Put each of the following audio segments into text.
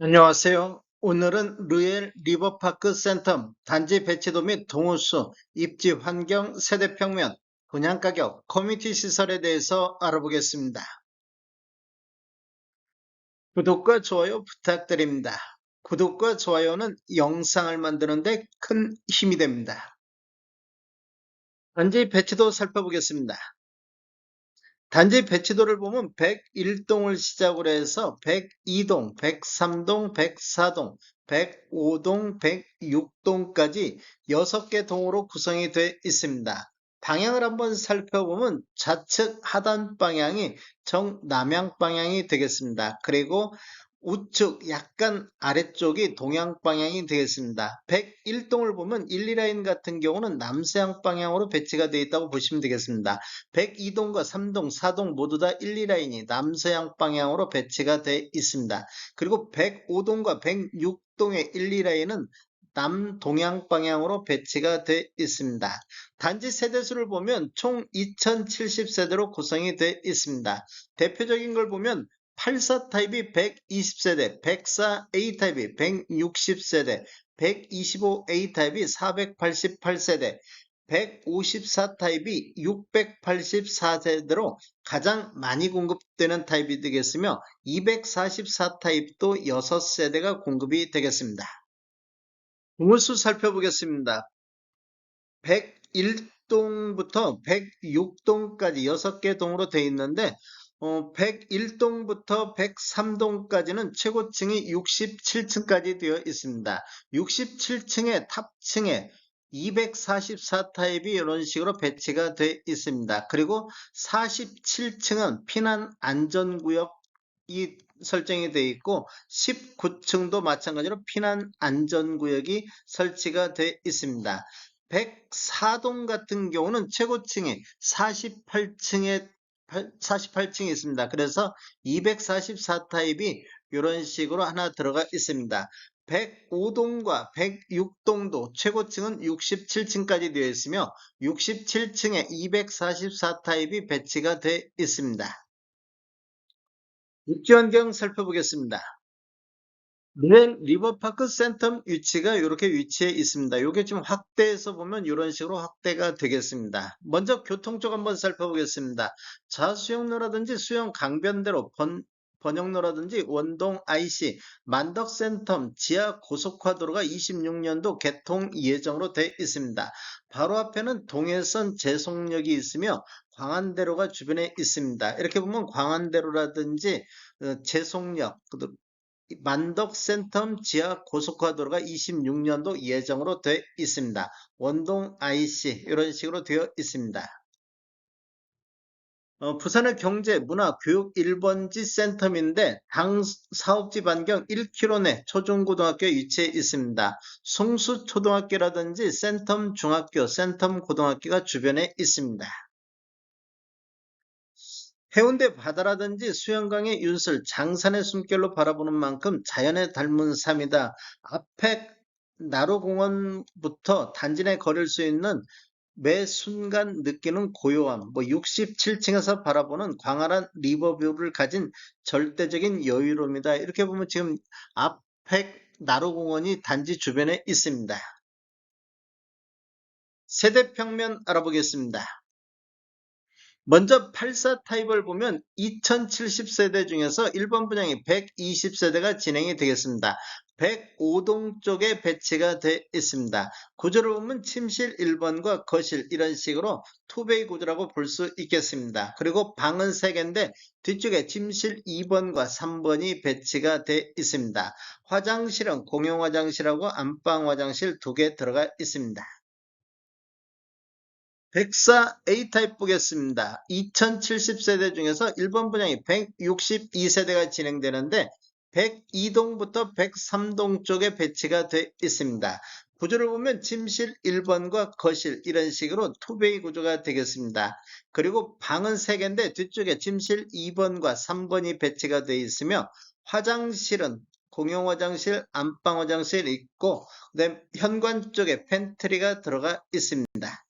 안녕하세요. 오늘은 루엘 리버파크 센텀 단지 배치도 및 동호수, 입지 환경, 세대 평면, 분양 가격, 커뮤니티 시설에 대해서 알아보겠습니다. 구독과 좋아요 부탁드립니다. 구독과 좋아요는 영상을 만드는데 큰 힘이 됩니다. 단지 배치도 살펴보겠습니다. 단지 배치도를 보면 101동을 시작으로 해서 102동, 103동, 104동, 105동, 106동까지 6개 동으로 구성이 되어 있습니다. 방향을 한번 살펴보면 좌측 하단 방향이 정남향 방향이 되겠습니다. 그리고 우측 약간 아래쪽이 동양 방향이 되겠습니다. 101동을 보면 1, 2라인 같은 경우는 남서양 방향으로 배치가 되어 있다고 보시면 되겠습니다. 102동과 3동, 4동 모두 다 1, 2라인이 남서양 방향으로 배치가 되어 있습니다. 그리고 105동과 106동의 1, 2라인은 남동양 방향으로 배치가 되어 있습니다. 단지 세대수를 보면 총 2070세대로 구성이 되어 있습니다. 대표적인 걸 보면 84 타입이 120세대, 104 A 타입이 160세대, 125 A 타입이 488세대, 154 타입이 684세대로 가장 많이 공급되는 타입이 되겠으며 244 타입도 6세대가 공급이 되겠습니다. 동호수 살펴보겠습니다. 101동부터 106동까지 6개 동으로 되어 있는데 어, 101동부터 103동까지는 최고층이 67층까지 되어 있습니다. 67층의 탑층에 244 타입이 이런 식으로 배치가 되어 있습니다. 그리고 47층은 피난 안전구역이 설정이 되어 있고 19층도 마찬가지로 피난 안전구역이 설치가 되어 있습니다. 104동 같은 경우는 최고층이 48층에 48층이 있습니다. 그래서 244 타입이 이런 식으로 하나 들어가 있습니다. 105동과 106동도 최고층은 67층까지 되어 있으며 67층에 244 타입이 배치가 되어 있습니다. 입지 환경 살펴보겠습니다. 네, 리버파크 센텀 위치가 이렇게 위치해 있습니다. 이게 좀 확대해서 보면 이런 식으로 확대가 되겠습니다. 먼저 교통 쪽 한번 살펴보겠습니다. 자수영로라든지 수영 강변대로 번, 번영로라든지 원동 IC, 만덕 센텀 지하 고속화도로가 26년도 개통 예정으로 되어 있습니다. 바로 앞에는 동해선 제송역이 있으며 광안대로가 주변에 있습니다. 이렇게 보면 광안대로라든지 어, 제송역, 만덕 센텀 지하 고속화도로가 26년도 예정으로 되어 있습니다. 원동 IC 이런 식으로 되어 있습니다. 어, 부산의 경제, 문화, 교육 1번지 센텀인데 당 사업지 반경 1km 내 초중고등학교에 위치해 있습니다. 송수초등학교라든지 센텀 중학교, 센텀 고등학교가 주변에 있습니다. 해운대 바다라든지 수영강의 윤슬, 장산의 숨결로 바라보는 만큼 자연에 닮은 삶이다. 앞에 나로공원부터 단지 내 걸을 수 있는 매 순간 느끼는 고요함, 뭐 67층에서 바라보는 광활한 리버뷰를 가진 절대적인 여유로움이다. 이렇게 보면 지금 앞에 나로공원이 단지 주변에 있습니다. 세대평면 알아보겠습니다. 먼저 84 타입을 보면 2070세대 중에서 1번 분양이 120세대가 진행이 되겠습니다. 105동 쪽에 배치가 되어 있습니다. 구조를 보면 침실 1번과 거실 이런 식으로 투베이 구조라고 볼 수 있겠습니다. 그리고 방은 3개인데 뒤쪽에 침실 2번과 3번이 배치가 되어 있습니다. 화장실은 공용 화장실하고 안방 화장실 2개 들어가 있습니다. 104 A타입 보겠습니다. 2070세대 중에서 1번 분양이 162세대가 진행되는데 102동부터 103동 쪽에 배치가 되어 있습니다. 구조를 보면 침실 1번과 거실 이런 식으로 투베이 구조가 되겠습니다. 그리고 방은 3개인데 뒤쪽에 침실 2번과 3번이 배치가 되어 있으며 화장실은 공용 화장실, 안방 화장실 있고 그다음 현관 쪽에 팬트리가 들어가 있습니다.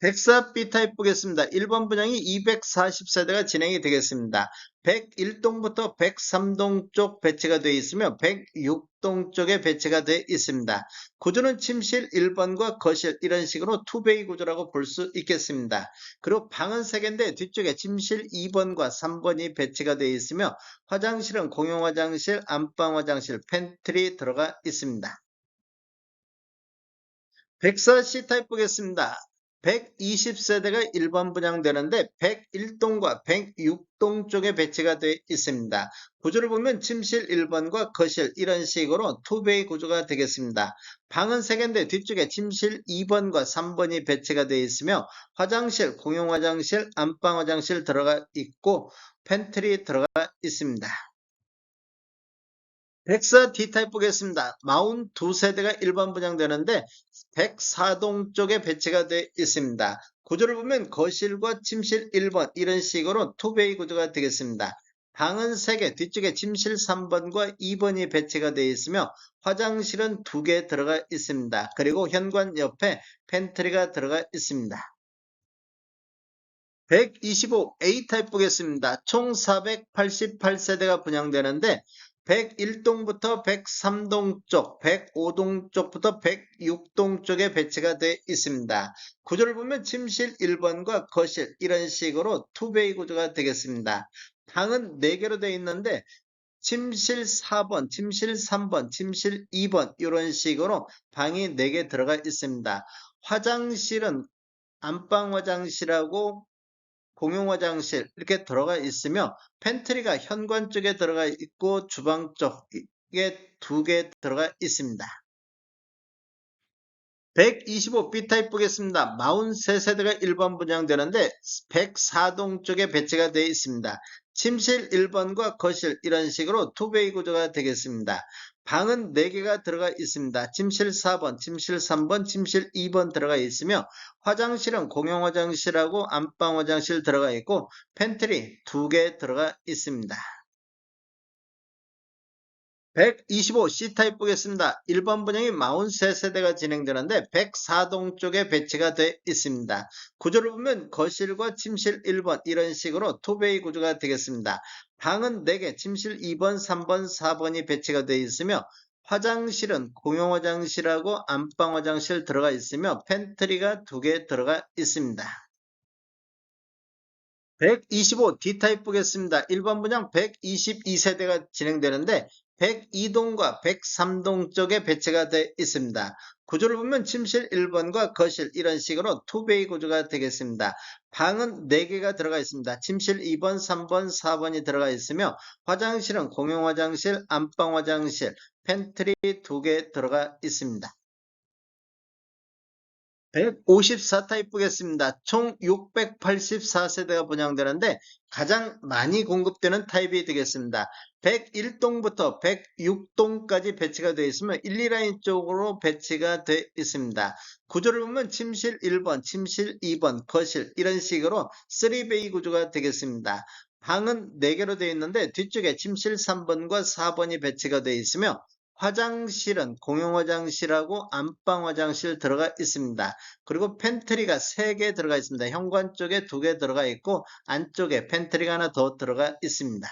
104 B타입 보겠습니다. 1번 분양이 240세대가 진행이 되겠습니다. 101동부터 103동 쪽 배치가 되어 있으며 106동 쪽에 배치가 되어 있습니다. 구조는 침실 1번과 거실 이런 식으로 투베이 구조라고 볼 수 있겠습니다. 그리고 방은 3개인데 뒤쪽에 침실 2번과 3번이 배치가 되어 있으며 화장실은 공용 화장실, 안방 화장실, 팬트리 들어가 있습니다. 104 C타입 보겠습니다. 120세대가 1번 분양되는데 101동과 106동 쪽에 배치가 되어 있습니다. 구조를 보면 침실 1번과 거실 이런 식으로 투베이 구조가 되겠습니다. 방은 3개인데 뒤쪽에 침실 2번과 3번이 배치가 되어 있으며 화장실, 공용 화장실, 안방 화장실 들어가 있고 팬트리 들어가 있습니다. 104 D타입 보겠습니다. 42세대가 1번 분양되는데 104동 쪽에 배치가 되어 있습니다. 구조를 보면 거실과 침실 1번 이런 식으로 투베이 구조가 되겠습니다. 방은 3개, 뒤쪽에 침실 3번과 2번이 배치가 되어 있으며 화장실은 2개 들어가 있습니다. 그리고 현관 옆에 팬트리가 들어가 있습니다. 125 A타입 보겠습니다. 총 488세대가 분양되는데 101동부터 103동 쪽, 105동 쪽부터 106동 쪽에 배치가 되어 있습니다. 구조를 보면 침실 1번과 거실 이런 식으로 투베이 구조가 되겠습니다. 방은 4개로 되어 있는데 침실 4번, 침실 3번, 침실 2번 이런 식으로 방이 4개 들어가 있습니다. 화장실은 안방 화장실하고 공용 화장실 이렇게 들어가 있으며 팬트리가 현관 쪽에 들어가 있고 주방 쪽에 두 개 들어가 있습니다. 125 B타입 보겠습니다. 43세대가 1번 분양되는데 104동 쪽에 배치가 되어 있습니다. 침실 1번과 거실 이런 식으로 투베이 구조가 되겠습니다. 방은 4개가 들어가 있습니다. 침실 4번, 침실 3번, 침실 2번 들어가 있으며 화장실은 공용 화장실하고 안방 화장실 들어가 있고 팬트리 2개 들어가 있습니다. 125 C타입 보겠습니다. 1번 분양이 43세대가 진행되는데 104동 쪽에 배치가 되어 있습니다. 구조를 보면 거실과 침실 1번 이런 식으로 투베이 구조가 되겠습니다. 방은 4개, 침실 2번, 3번, 4번이 배치가 되어 있으며 화장실은 공용 화장실하고 안방 화장실 들어가 있으며 팬트리가 2개 들어가 있습니다. 125 D타입 보겠습니다. 1번 분양 122세대가 진행되는데 102동과 103동 쪽에 배치가 되어 있습니다. 구조를 보면 침실 1번과 거실 이런 식으로 투베이 구조가 되겠습니다. 방은 4개가 들어가 있습니다. 침실 2번, 3번, 4번이 들어가 있으며 화장실은 공용 화장실, 안방 화장실, 팬트리 2개 들어가 있습니다. 154타입 보겠습니다. 총 684세대가 분양되는데 가장 많이 공급되는 타입이 되겠습니다. 101동부터 106동까지 배치가 되어 있으면 1, 2라인 쪽으로 배치가 되어 있습니다. 구조를 보면 침실 1번, 침실 2번, 거실 이런 식으로 3베이 구조가 되겠습니다. 방은 4개로 되어 있는데 뒤쪽에 침실 3번과 4번이 배치가 되어 있으며 화장실은 공용 화장실하고 안방 화장실 들어가 있습니다. 그리고 팬트리가 3개 들어가 있습니다. 현관 쪽에 2개 들어가 있고 안쪽에 팬트리가 하나 더 들어가 있습니다.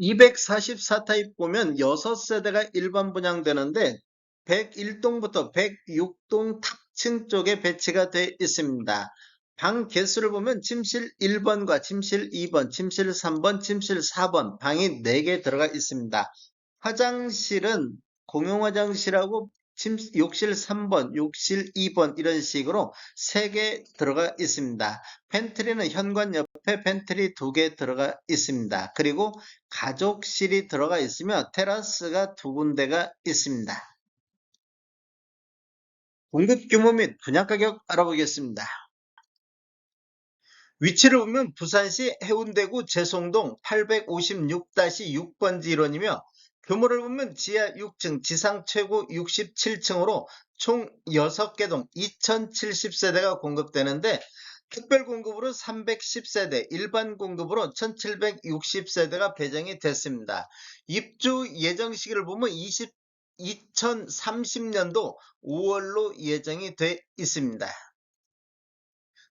244타입 보면 6세대가 일반 분양되는데 101동부터 106동 탑층 쪽에 배치가 되어 있습니다. 방 개수를 보면 침실 1번과 침실 2번, 침실 3번, 침실 4번 방이 4개 들어가 있습니다. 화장실은 공용 화장실하고 침, 욕실 3번, 욕실 2번 이런 식으로 3개 들어가 있습니다. 팬트리는 현관 옆에 팬트리 2개 들어가 있습니다. 그리고 가족실이 들어가 있으며 테라스가 두 군데가 있습니다. 공급 규모 및 분양 가격 알아보겠습니다. 위치를 보면 부산시 해운대구 제송동 856-6번지 1원이며 규모를 보면 지하 6층, 지상 최고 67층으로 총 6개 동 2070세대가 공급되는데 특별 공급으로 310세대, 일반 공급으로 1760세대가 배정이 됐습니다. 입주 예정 시기를 보면 20, 2030년도 5월로 예정이 돼 있습니다.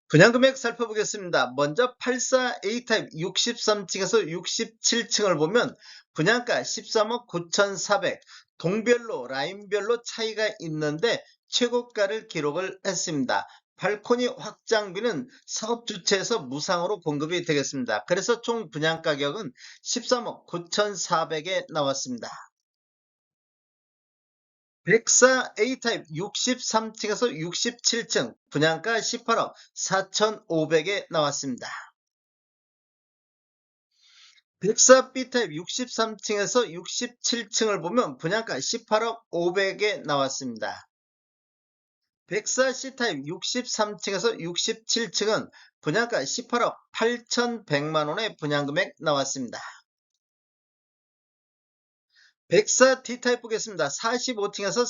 분양금액 살펴보겠습니다. 먼저 84A타입 63층에서 67층을 보면 분양가 13억 9,400 동별로 라인별로 차이가 있는데 최고가를 기록을 했습니다. 발코니 확장비는 사업 주체에서 무상으로 공급이 되겠습니다. 그래서 총 분양 가격은 13억 9,400에 나왔습니다. 104 A타입 63층에서 67층 분양가 18억 4,500에 나왔습니다. 104 B타입 63층에서 67층을 보면 분양가 18억 500에 나왔습니다. 104 C타입 63층에서 67층은 분양가 18억 8,100만원의 분양금액 나왔습니다. 104 D타입 보겠습니다. 45층에서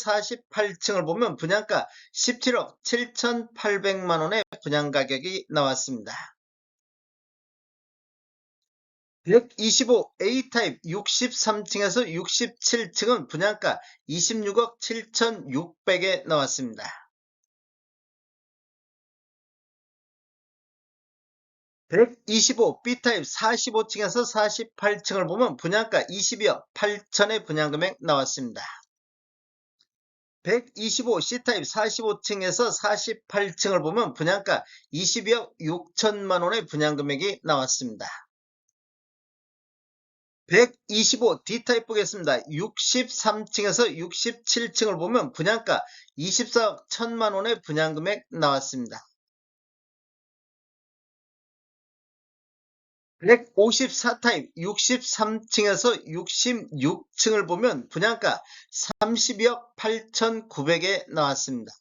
48층을 보면 분양가 17억 7,800만원의 분양가격이 나왔습니다. 125 A타입 63층에서 67층은 분양가 26억 7,600에 나왔습니다. 125 B타입 45층에서 48층을 보면 분양가 22억 8천의 분양금액 나왔습니다. 125 C타입 45층에서 48층을 보면 분양가 22억 6천만원의 분양금액이 나왔습니다. 125 D타입 보겠습니다. 63층에서 67층을 보면 분양가 24억 1천만원의 분양금액 나왔습니다. 154타입 63층에서 66층을 보면 분양가 32억 8,900에 나왔습니다.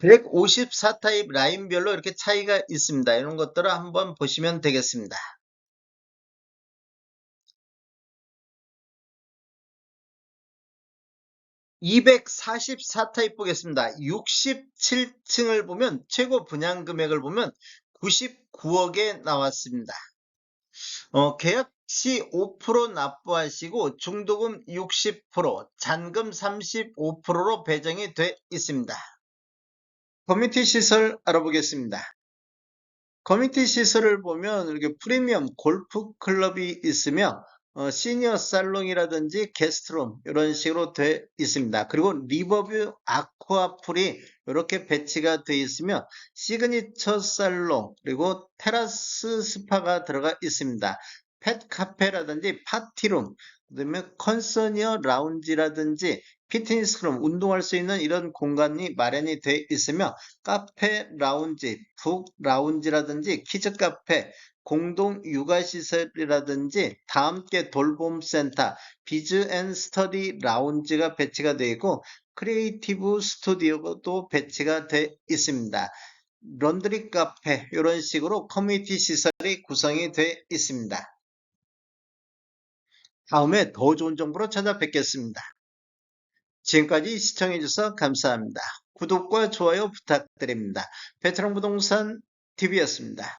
154타입 라인별로 이렇게 차이가 있습니다. 이런 것들을 한번 보시면 되겠습니다. 244타입 보겠습니다. 67층을 보면 최고 분양 금액을 보면 99억에 나왔습니다. 어, 계약 시 5% 납부하시고 중도금 60%, 잔금 35%로 배정이 돼 있습니다. 커뮤니티 시설 알아보겠습니다. 커뮤니티 시설을 보면 이렇게 프리미엄 골프 클럽이 있으며 어, 시니어 살롱이라든지 게스트룸 이런 식으로 되어 있습니다. 그리고 리버뷰 아쿠아풀이 이렇게 배치가 되어 있으며 시그니처 살롱 그리고 테라스 스파가 들어가 있습니다. 펫 카페라든지 파티룸 그다음에 컨서니어 라운지라든지 피트니스룸 운동할 수 있는 이런 공간이 마련이 되어 있으며 카페 라운지, 북 라운지라든지 키즈 카페 공동 육아시설이라든지 다함께 돌봄센터, 비즈 앤 스터디 라운지가 배치가 되어 있고 크리에이티브 스튜디오도 배치가 되어 있습니다. 런드리 카페 이런 식으로 커뮤니티 시설이 구성이 되어 있습니다. 다음에 더 좋은 정보로 찾아뵙겠습니다. 지금까지 시청해주셔서 감사합니다. 구독과 좋아요 부탁드립니다. 베테랑 부동산 TV였습니다.